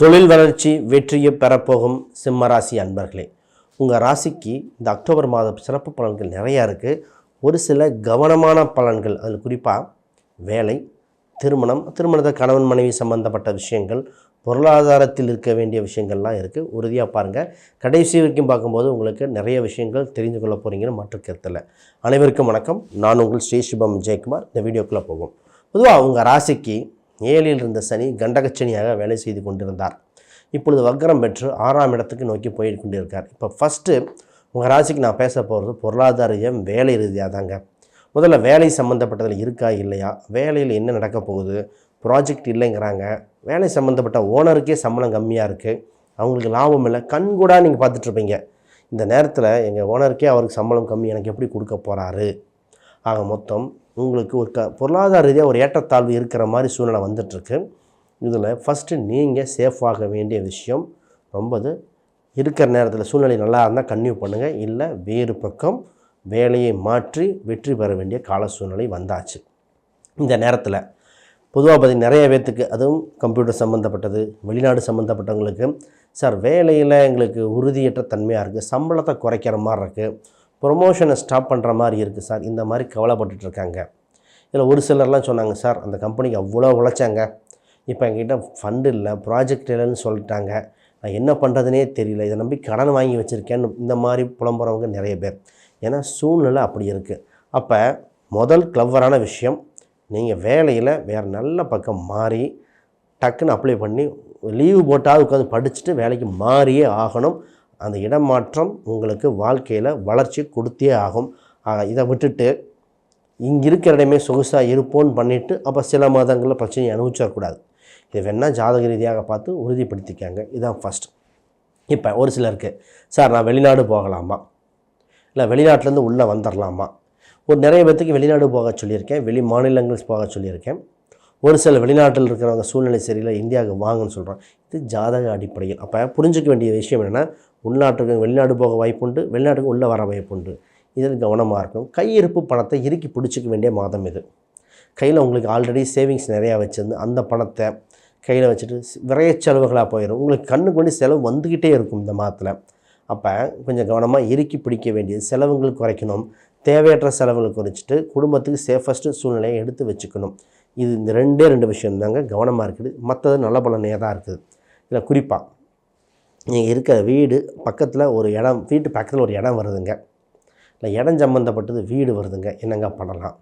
தொழில் வளர்ச்சி வெற்றியை பெறப்போகும் சிம்ம ராசி அன்பர்களே உங்கள் ராசிக்கு இந்த அக்டோபர் மாத சிறப்பு பலன்கள் நிறையா இருக்குது ஒரு சில கவனமான பலன்கள் அதில் குறிப்பாக வேலை திருமணம் திருமணத்தை கணவன் மனைவி சம்பந்தப்பட்ட விஷயங்கள் பொருளாதாரத்தில் இருக்க வேண்டிய விஷயங்கள்லாம் இருக்குது உறுதியாக பாருங்கள் கடைசி வரைக்கும் பார்க்கும்போது உங்களுக்கு நிறைய விஷயங்கள் தெரிந்து கொள்ள போகிறீங்கன்னு மற்ற கருத்தில். அனைவருக்கும் வணக்கம். நான் உங்கள் ஸ்ரீ சிவம் ஜெயக்குமார். இந்த வீடியோக்குள்ளே போகும் பொதுவாக உங்கள் ராசிக்கு ஏழில் இருந்த சனி கண்டகச்சனியாக வேலை செய்து கொண்டிருந்தார். இப்பொழுது வக்ரம் பெற்று ஆறாம் இடத்துக்கு நோக்கி போயிட்டு கொண்டிருக்கார். இப்போ ஃபஸ்ட்டு உங்கள் ராசிக்கு நான் பேச போகிறது பொருளாதார ரீதியாக வேலை ரீதியாக தாங்க முதல்ல வேலை சம்மந்தப்பட்டதில் இருக்கா இல்லையா? வேலையில் என்ன நடக்க போகுது? ப்ராஜெக்ட் இல்லைங்கிறாங்க. வேலை சம்மந்தப்பட்ட ஓனருக்கே சம்பளம் கம்மியாக இருக்குது அவங்களுக்கு லாபம் இல்லை. கண்கூடாக நீங்கள் பார்த்துட்ருப்பீங்க இந்த நேரத்தில் எங்கள் ஓனருக்கே அவருக்கு சம்பளம் கம்மி. எனக்கு எப்படி கொடுக்க போகிறாரு ஆக மொத்தம் உங்களுக்கு ஒரு க பொருளாதார ரீதியாக ஒரு ஏற்றத்தாழ்வு இருக்கிற மாதிரி சூழ்நிலை வந்துட்டுருக்கு. இதில் ஃபஸ்ட்டு நீங்கள் சேஃபாக வேண்டிய விஷயம் ரொம்பது. இருக்கிற நேரத்தில் சூழ்நிலை நல்லா இருந்தால் கன்டினியூ பண்ணுங்கள் இல்லை வேறு பக்கம் வேலையை மாற்றி வெற்றி பெற வேண்டிய கால சூழ்நிலை வந்தாச்சு. இந்த நேரத்தில் பொதுவாக பார்த்திங்கன்னா நிறைய பேர்த்துக்கு அதுவும் கம்ப்யூட்டர் சம்மந்தப்பட்டது வெளிநாடு சம்மந்தப்பட்டவங்களுக்கு சார் வேலையில் எங்களுக்கு உறுதியற்ற தன்மையாக இருக்குது சம்பளத்தை குறைக்கிற மாதிரி இருக்குது ப்ரொமோஷனை ஸ்டாப் பண்ணுற மாதிரி இருக்குது சார். இந்த மாதிரி கவலைப்பட்டுட்டு இருக்காங்க இதில் ஒரு சிலர்லாம் சொன்னாங்க சார் அந்த கம்பெனிக்கு அவ்வளோ உழைச்சாங்க. இப்போ என்கிட்ட ஃபண்டு இல்லை ப்ராஜெக்ட் இல்லைன்னு சொல்லிட்டாங்க. நான் என்ன பண்ணுறதுனே தெரியல. இதை நம்பி கடன் வாங்கி வச்சுருக்கேன்னு இந்த மாதிரி புலம்புறவங்க நிறைய பேர். ஏன்னா சூழ்நிலை அப்படி இருக்குது. அப்போ முதல் கிளவரான விஷயம் நீங்கள் வேலையில் வேறு நல்ல பக்கம் மாறி டக்குன்னு அப்ளை பண்ணி லீவு போட்டால் உட்காந்து படிச்சுட்டு வேலைக்கு மாறியே ஆகணும். அந்த இடமாற்றம் உங்களுக்கு வாழ்க்கையில் வளர்ச்சி கொடுத்தே ஆகும். இதை விட்டுட்டு இங்கே இருக்கிற இடமே சொகுசாக இருப்போன்னு பண்ணிவிட்டு அப்போ சில மாதங்களில் பிரச்சனையை அனுபவிச்சிடக்கூடாது இதை வேணால் ஜாதக ரீதியாக பார்த்து உறுதிப்படுத்திக்காங்க. இதுதான் ஃபஸ்ட் இப்போ ஒரு சிலருக்கு சார் நான் வெளிநாடு போகலாமா? இல்லை வெளிநாட்டிலேருந்து உள்ளே வந்துடலாமா ஒரு நிறைய பேர்த்துக்கு வெளிநாடு போக சொல்லியிருக்கேன் வெளி மாநிலங்கள் போக சொல்லியிருக்கேன். ஒரு சில வெளிநாட்டில் இருக்கிறவங்க சூழ்நிலை சரியில்லை இந்தியாவுக்கு வாங்கன்னு சொல்கிறோம் இது ஜாதக அடிப்படையில். அப்போ புரிஞ்சிக்க வேண்டிய விஷயம் என்னென்னா உள்நாட்டுக்கு வெளிநாடு போக வாய்ப்புண்டு வெளிநாட்டுக்கு உள்ளே வர வாய்ப்புண்டு. இதில் கவனமாக இருக்கும் கையிருப்பு பணத்தை இறுக்கி பிடிச்சிக்க வேண்டிய மாதம் இது. கையில் உங்களுக்கு ஆல்ரெடி சேவிங்ஸ் நிறையா வச்சுருந்து அந்த பணத்தை கையில் வச்சுட்டு விரைய செலவுகளாக போயிடும் உங்களுக்கு கண்ணுக்கு வேண்டி செலவு வந்துக்கிட்டே இருக்கும் இந்த மாதத்தில். அப்போ கொஞ்சம் கவனமாக இறுக்கி பிடிக்க வேண்டியது செலவுகள் குறைக்கணும். தேவையற்ற செலவுகளை குறைச்சிட்டு குடும்பத்துக்கு சேஃபஸ்ட்டு சூழ்நிலையை எடுத்து வச்சுக்கணும். இது இந்த ரெண்டே ரெண்டு விஷயம் தாங்க கவனமாக இருக்குது. மற்றது நல்ல பலனையாக தான் இருக்குது. இதில் குறிப்பாக நீங்கள் இருக்கிற வீடு பக்கத்தில் ஒரு இடம் வீட்டு பக்கத்தில் ஒரு இடம் வருதுங்க. இல்லை இடம் சம்மந்தப்பட்டது வீடு வருதுங்க. என்னங்க பண்ணலாம்?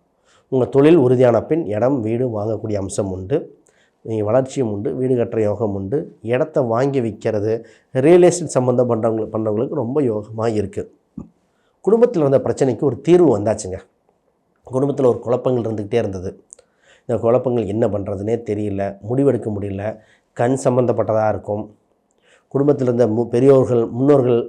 உங்கள் தொழில் உறுதியான பின் இடம் வீடு வாங்கக்கூடிய அம்சம் உண்டு. நீங்கள் வளர்ச்சியும் உண்டு வீடு கட்டுற யோகம் உண்டு. இடத்த வாங்கி விற்கிறது ரியல் எஸ்டேட் சம்மந்தம் பண்ணுறவங்க பண்ணுறவங்களுக்கு ரொம்ப யோகமாக இருக்குது குடும்பத்தில் இருந்த பிரச்சனைக்கு ஒரு தீர்வு வந்தாச்சுங்க. குடும்பத்தில் ஒரு குழப்பங்கள் இருந்துக்கிட்டே இருந்தது. இந்த குழப்பங்கள் என்ன பண்ணுறதுனே தெரியல முடிவெடுக்க முடியல கண் சம்மந்தப்பட்டதாக இருக்கும். குடும்பத்தில் இருந்த மு பெரியோர்கள் முன்னோர்கள்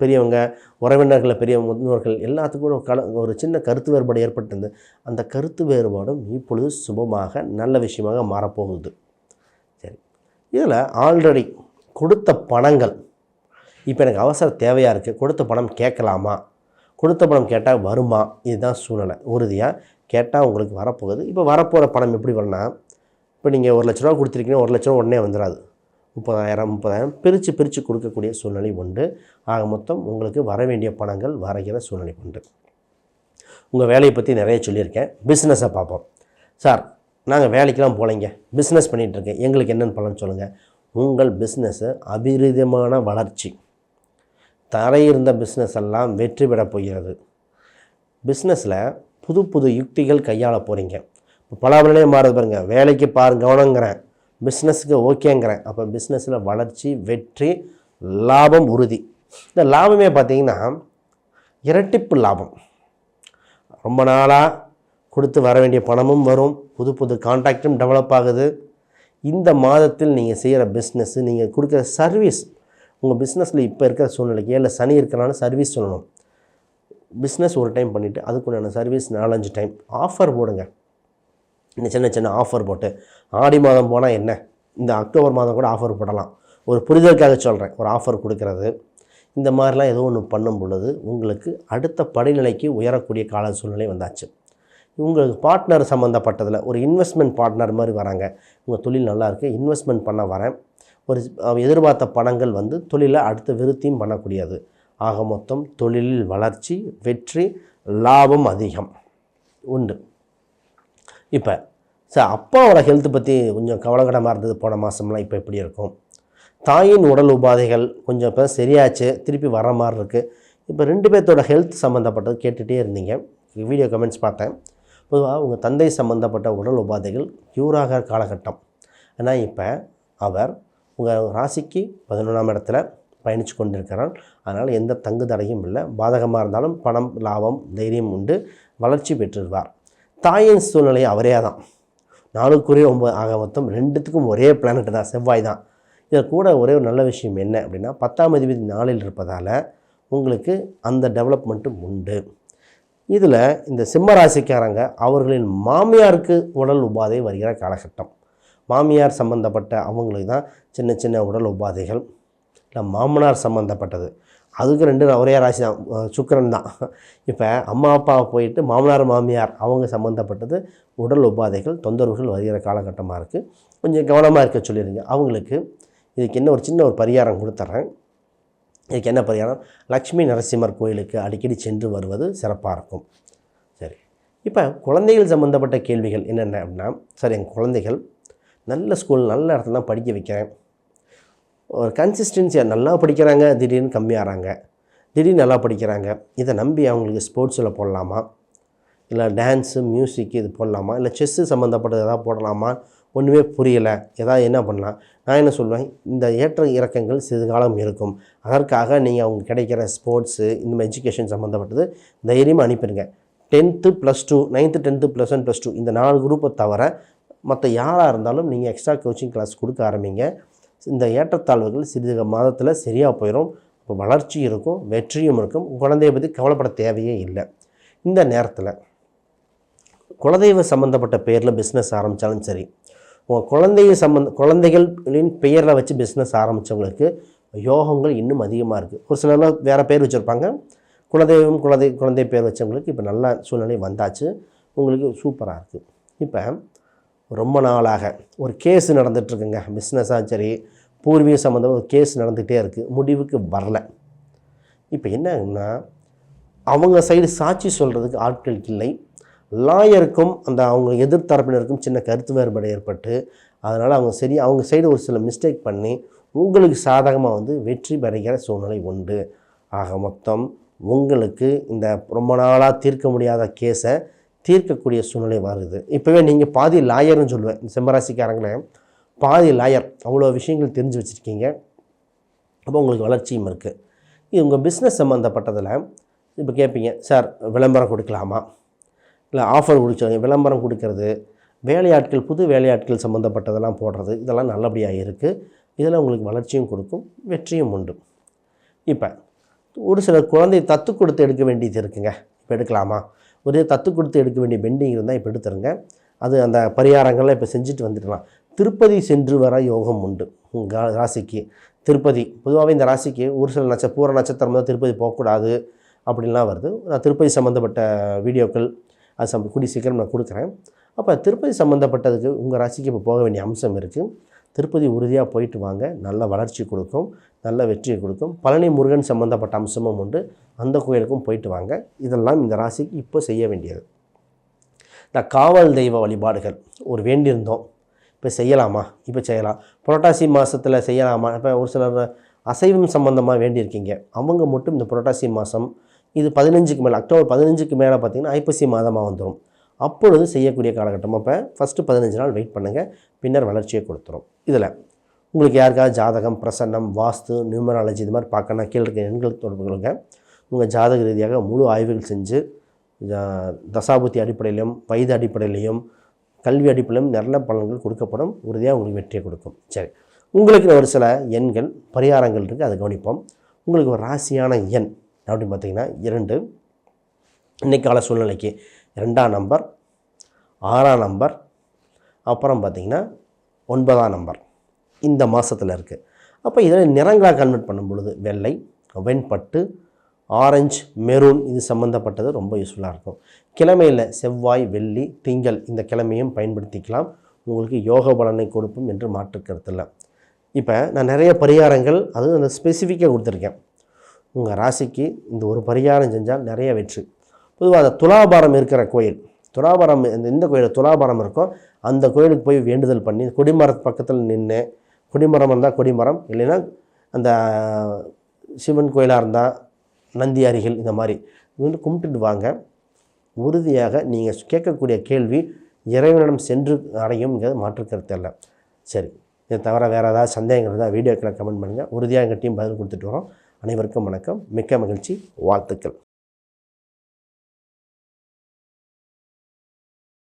பெரியவங்க உறவினர்களில் பெரிய முன்னோர்கள் எல்லாத்துக்கும் கல ஒரு சின்ன கருத்து வேறுபாடு ஏற்பட்டிருந்து அந்த கருத்து வேறுபாடும் இப்பொழுது சுபமாக நல்ல விஷயமாக மாறப்போகுது. சரி. இதில் ஆல்ரெடி கொடுத்த பணங்கள் இப்போ எனக்கு அவசர தேவையாக இருக்குது கொடுத்த பணம் கேட்கலாமா? கொடுத்த பணம் கேட்டால் வருமா? இதுதான் சூழ்நிலை. உறுதியாக கேட்டால் உங்களுக்கு வரப்போகுது. இப்போ வரப்போகிற பணம் எப்படி வரனா இப்போ நீங்கள் ஒரு லட்ச ரூபா கொடுத்துருக்கீங்க ஒரு லட்ச ரூபா உடனே வந்துடாது முப்பதாயிரம் முப்பதாயிரம் பிரித்து பிரித்து கொடுக்கக்கூடிய சூழ்நிலை உண்டு. ஆக மொத்தம் உங்களுக்கு வர வேண்டிய பணங்கள் வரைகிற சூழ்நிலை உண்டு. உங்கள் வேலையை பற்றி நிறைய சொல்லியிருக்கேன். பிஸ்னஸை பார்ப்போம். சார் நாங்கள் வேலைக்கெல்லாம் போகலைங்க. பிஸ்னஸ் பண்ணிகிட்ருக்கேன் எங்களுக்கு என்னென்னு பலன் சொல்லுங்கள் உங்கள் பிஸ்னஸ்ஸு அபிரிதமான வளர்ச்சி. தரையிருந்த பிஸ்னஸ் எல்லாம் வெற்றி பெறப் போகிறது. பிஸ்னஸில் புது புது யுக்திகள் கையாள போகிறீங்க இப்போ பலாபலனே மாறுது பாருங்கள் வேலைக்கு பாரு கவனங்கிறேன் பிஸ்னஸுக்கு ஓகேங்கிறேன். அப்போ பிஸ்னஸில் வளர்ச்சி வெற்றி லாபம் உறுதி. இந்த லாபமே பார்த்திங்கன்னா இரட்டிப்பு லாபம். ரொம்ப நாளாக கொடுத்து வர வேண்டிய பணமும் வரும். புது புது கான்ட்ராக்டும் டெவலப் ஆகுது. இந்த மாதத்தில் நீங்கள் செய்கிற பிஸ்னஸ்ஸு நீங்கள் கொடுக்குற சர்வீஸ் உங்கள் பிஸ்னஸில் இப்போ இருக்கிற சூழ்நிலைக்கு இல்லை சனி இருக்கிறனால சர்வீஸ் சொல்லணும். பிஸ்னஸ் ஒரு டைம் பண்ணிவிட்டு அதுக்குண்டான சர்வீஸ் நாலஞ்சு டைம் ஆஃபர் போடுங்க. இந்த சின்ன சின்ன ஆஃபர் போட்டு ஆடி மாதம் போனால் என்ன? இந்த அக்டோபர் மாதம் கூட ஆஃபர் போடலாம். ஒரு புரிதலுக்காக சொல்கிறேன் ஒரு ஆஃபர் கொடுக்கறது. இந்த மாதிரிலாம் ஏதோ ஒன்று பண்ணும் பொழுது உங்களுக்கு அடுத்த படிநிலைக்கு உயரக்கூடிய கால சூழ்நிலை வந்தாச்சு. உங்களுக்கு பார்ட்னர் சம்மந்தப்பட்டதில் ஒரு இன்வெஸ்ட்மெண்ட் பார்ட்னர் மாதிரி வராங்க. உங்கள் தொழில் நல்லா இருக்குது இன்வெஸ்ட்மெண்ட் பண்ண வரேன். ஒரு எதிர்பார்த்த பணங்கள் வந்து தொழிலை அடுத்த விருத்தியும் பண்ணக்கூடியது. ஆக மொத்தம் தொழிலில் வளர்ச்சி வெற்றி லாபம் அதிகம். உண்டு. இப்போ சார் அப்பாவோட ஹெல்த் பற்றி கொஞ்சம் கவலைக்கிடமாக இருந்தது போன மாதம்லாம் இப்போ எப்படி இருக்கும்? தாயின் உடல் உபாதைகள் கொஞ்சம் இப்போ சரியாச்சு திருப்பி வர மாதிரி இருக்குது இப்போ ரெண்டு பேர்த்தோட ஹெல்த் சம்மந்தப்பட்டது கேட்டுகிட்டே இருந்தீங்க. வீடியோ கமெண்ட்ஸ் பார்த்தேன். பொதுவாக உங்கள் தந்தை சம்மந்தப்பட்ட உடல் உபாதைகள் க்யூராக காலகட்டம். ஆனால் இப்போ அவர் உங்கள் ராசிக்கு பதினொன்றாம் இடத்துல பயணித்து கொண்டிருக்கிறார். அதனால் எந்த தங்கு தடையும் இல்லை. பாதகமாக இருந்தாலும் பணம் லாபம் தைரியம் உண்டு. வளர்ச்சி பெற்றுருவார். தாயின் சூழ்நிலை அவரே தான் நாலுக்குரிய ஒம்பது ஆக மொத்தம் ரெண்டுத்துக்கும் ஒரே பிளானட் தான். செவ்வாய் தான். இதில் கூட ஒரே ஒரு நல்ல விஷயம் என்ன அப்படின்னா பத்தாம் அதிபதி நாளில் இருப்பதால் உங்களுக்கு அந்த டெவலப்மெண்ட்டும் உண்டு. இதில் இந்த சிம்ம ராசிக்காரங்க அவர்களின் மாமியாருக்கு உடல் உபாதை வருகிற காலகட்டம். மாமியார் சம்மந்தப்பட்ட அவங்களுக்கு தான் சின்ன சின்ன உடல் உபாதைகள். இல்லை மாமனார் சம்மந்தப்பட்டது அதுக்கு ரெண்டு ஒரே ராசி தான். சுக்கரன் சுக்கிரன் தான். இப்போ அம்மா அப்பாவை போயிட்டு மாமனார் மாமியார் அவங்க சம்மந்தப்பட்டது உடல் உபாதைகள் தொந்தரவுகள் வருகிற காலகட்டமாக இருக்குது கொஞ்சம் கவனமாக இருக்க சொல்லிடுங்க அவங்களுக்கு இதுக்கு என்ன ஒரு சின்ன ஒரு பரிகாரம் கொடுத்துட்றேன் இதுக்கு என்ன பரிகாரம்? லக்ஷ்மி நரசிம்மர் கோயிலுக்கு அடிக்கடி சென்று வருவது சிறப்பாக இருக்கும். சரி. இப்போ குழந்தைகள் சம்மந்தப்பட்ட கேள்விகள் என்னென்ன அப்படின்னா சரி என் குழந்தைகள் நல்ல ஸ்கூல் நல்ல இடத்துல தான் படிக்க வைக்கிறேன். ஒரு கன்சிஸ்டன்சியாக நல்லா படிக்கிறாங்க திடீர்னு கம்மியாகிறாங்க திடீர்னு நல்லா படிக்கிறாங்க. இதை நம்பி அவங்களுக்கு ஸ்போர்ட்ஸில் போடலாமா? இல்லை டான்ஸு மியூசிக் இது போடலாமா? இல்லை செஸ்ஸு சம்மந்தப்பட்டது எதாவது போடலாமா? ஒன்றுமே புரியலை. எதாவது என்ன பண்ணலாம்? நான் என்ன சொல்லுவேன் இந்த ஏற்ற இறக்கங்கள் சிறிது காலம் இருக்கும். அதற்காக நீங்கள் அவங்க கிடைக்கிற ஸ்போர்ட்ஸு இந்த எஜுகேஷன் சம்மந்தப்பட்டது தைரியமாக அனுப்பிடுங்க. Tenth plus two ninth tenth plus one plus two இந்த நாலு குரூப்பை தவிர மற்ற யாராக இருந்தாலும் நீங்கள் எக்ஸ்ட்ரா கோச்சிங் கிளாஸ் கொடுக்க ஆரம்பிங்க. இந்த ஏற்றத்தாழ்வுகள் சிறிது மாதத்தில் சரியாக போயிடும் இப்போ வளர்ச்சி இருக்கும் வெற்றியும் இருக்கும். குழந்தைய பற்றி கவலைப்பட தேவையே இல்லை. இந்த நேரத்தில் குலதெய்வ சம்மந்தப்பட்ட பேரில் பிஸ்னஸ் ஆரம்பித்தாலும் சரி உங்கள் குழந்தைய சம்மந்த குழந்தைகளின் பெயரில் வச்சு பிஸ்னஸ் ஆரம்பித்தவங்களுக்கு யோகங்கள் இன்னும் அதிகமாக இருக்குது ஒரு சிலர்லாம் வேறு பேர் வச்சுருப்பாங்க. குலதெய்வம் குலதெய் குழந்தை பேர் வச்சவங்களுக்கு இப்போ நல்ல சூழ்நிலை வந்தாச்சு. உங்களுக்கு சூப்பராக இருக்குது இப்போ ரொம்ப நாளாக ஒரு கேஸ் நடந்துகிட்ருக்குங்க பிஸ்னஸாக சரி பூர்வீக சம்மந்தமாக ஒரு கேஸ் நடந்துகிட்டே இருக்குது முடிவுக்கு வரல. இப்போ என்னன்னா அவங்க சைடு சாட்சி சொல்கிறதுக்கு ஆட்கள் இல்லை. லாயருக்கும் அந்த அவங்க எதிர்த்தரப்பினருக்கும் சின்ன கருத்து வேறுபாடு ஏற்பட்டு அதனால் அவங்க சரி அவங்க சைடு ஒரு சில மிஸ்டேக் பண்ணி உங்களுக்கு சாதகமாக வந்து வெற்றி பெறுகிற சூழ்நிலை உண்டு. ஆக மொத்தம் உங்களுக்கு இந்த ரொம்ப நாளாக தீர்க்க முடியாத கேஸை தீர்க்கக்கூடிய சூழ்நிலை வருது. இப்போவே நீங்கள் பாதி லாயர்னு சொல்லுவேன். இந்த செம்பராசிக்காரங்களே பாதி லாயர் அவ்வளோ விஷயங்கள் தெரிஞ்சு வச்சுருக்கீங்க. அப்போ உங்களுக்கு வளர்ச்சியும் இருக்குது இது உங்கள் பிஸ்னஸ் சம்மந்தப்பட்டதில் இப்போ கேட்பீங்க சார் விளம்பரம் கொடுக்கலாமா? இல்லை ஆஃபர் கொடுக்க விளம்பரம் கொடுக்கறது வேலையாட்கள் புது வேலையாட்கள் சம்மந்தப்பட்டதெல்லாம் போடுறது இதெல்லாம் நல்லபடியாக இருக்குது இதில் உங்களுக்கு வளர்ச்சியும் கொடுக்கும் வெற்றியும் உண்டு. இப்போ ஒரு சில குழந்தை தத்து கொடுத்து எடுக்க வேண்டியது இருக்குங்க. இப்போ எடுக்கலாமா? ஒரே தத்து கொடுத்து எடுக்க வேண்டிய பெண்டிங் இருந்தால் இப்போ எடுத்துருங்க. அது அந்த பரிகாரங்கள்லாம் இப்போ செஞ்சுட்டு வந்துடலாம். திருப்பதி சென்று வர யோகம் உண்டு. ராசிக்கு திருப்பதி. பொதுவாகவே இந்த ராசிக்கு ஒரு சில நட்ச பூர நட்சத்திரம் தான் திருப்பதி போகக்கூடாது அப்படின்லாம் வருது. நான் திருப்பதி சம்மந்தப்பட்ட வீடியோக்கள் அது சம் கூடி சீக்கிரம் நான் கொடுக்குறேன். அப்போ திருப்பதி சம்மந்தப்பட்டதுக்கு உங்கள் ராசிக்கு இப்போ போக வேண்டிய அம்சம் இருக்குது திருப்பதி உறுதியாக போயிட்டு வாங்க. நல்ல வளர்ச்சி கொடுக்கும். நல்ல வெற்றியை கொடுக்கும். பழனி முருகன் சம்மந்தப்பட்ட அம்சமும் உண்டு. அந்த கோயிலுக்கும் போயிட்டு வாங்க. இதெல்லாம் இந்த ராசிக்கு இப்போ செய்ய வேண்டியது. இந்த காவல் தெய்வ வழிபாடுகள். ஒரு வேண்டியிருந்தோம். இப்போ செய்யலாமா? இப்போ செய்யலாம். புரட்டாசி மாதத்தில் செய்யலாமா? இப்போ ஒரு சிலர் அசைவம் சம்மந்தமாக வேண்டியிருக்கீங்க. அவங்க மட்டும் இந்த புரட்டாசி மாதம் இது பதினஞ்சுக்கு மேலே அக்டோபர் பதினஞ்சுக்கு மேலே பார்த்தீங்கன்னா ஐப்பசி மாதமாக வந்துடும் அப்பொழுது செய்யக்கூடிய காலகட்டம். அப்போ ஃபஸ்ட்டு பதினஞ்சு நாள் வெயிட் பண்ணுங்கள் பின்னர் வளர்ச்சியை கொடுத்துரும். இதில் உங்களுக்கு யாருக்காவது ஜாதகம் பிரசன்னம் வாஸ்து நியூமராலஜி இது மாதிரி பார்க்கணும் கீழே இருக்க எண்கள் தொடர்பு கொள்ளுங்க. உங்கள் ஜாதக ரீதியாக முழு ஆய்வுகள் செஞ்சு தசாபுத்தி அடிப்படையிலையும் வயது அடிப்படையிலையும் கல்வி அடிப்படையிலும் நல்ல பலன்கள் கொடுக்கப்படும் உறுதியாக உங்களுக்கு வெற்றியை கொடுக்கும். சரி. உங்களுக்கு ஒரு சில எண்கள் பரிகாரங்கள் இருக்குது அதை கவனிப்போம். உங்களுக்கு ஒரு ராசியான எண் அப்படின்னு பார்த்தீங்கன்னா இரண்டு. இன்றைக்கால சூழ்நிலைக்கு ரெண்டாம் நம்பர் ஆறாம் நம்பர் அப்புறம் பார்த்தீங்கன்னா ஒன்பதாம் நம்பர். இந்த மாதத்தில் இருக்குது அப்போ இதில் நிறங்களாக கன்வெர்ட் பண்ணும் பொழுது வெள்ளை வெண்பட்டு ஆரஞ்சு மெரூன் இது சம்மந்தப்பட்டது ரொம்ப யூஸ்ஃபுல்லாக இருக்கும். கிழமையில் செவ்வாய் வெள்ளி திங்கள் இந்த கிழமையும் பயன்படுத்திக்கலாம். உங்களுக்கு யோக பலனை கொடுக்கும் என்று மாற்று இல்லை இப்போ நான் நிறைய பரிகாரங்கள் அதுவும் அந்த ஸ்பெசிஃபிக்காக கொடுத்துருக்கேன். உங்கள் ராசிக்கு இந்த ஒரு பரிகாரம் செஞ்சால் நிறைய வெற்றி. பொதுவாக அந்த துலாபாரம் இருக்கிற கோயில் துலாபாரம் இந்த இந்த கோயில் துலாபாரம் இருக்கோ அந்த கோயிலுக்கு போய் வேண்டுதல் பண்ணி கொடிமரத்து பக்கத்தில் நின்று கொடிமரம் இருந்தால் கொடிமரம் இல்லைன்னா அந்த சிவன் கோயிலாக இருந்தால் நந்தி அருகில் இந்த மாதிரி வந்து கும்பிட்டுட்டு வாங்க. உறுதியாக நீங்கள் கேட்கக்கூடிய கேள்வி இறைவனிடம் சென்று அடையும்ங்கிறது மாற்று கருத்து இல்லை சரி இதை தவிர வேறு ஏதாவது சந்தேகங்கள் இருந்தால் வீடியோக்களை கமெண்ட் பண்ணுங்கள் உறுதியாக எங்கள் டீம் பதில் கொடுத்துட்டு வரோம். அனைவருக்கும் வணக்கம். மிக்க மகிழ்ச்சி. வாழ்த்துக்கள்.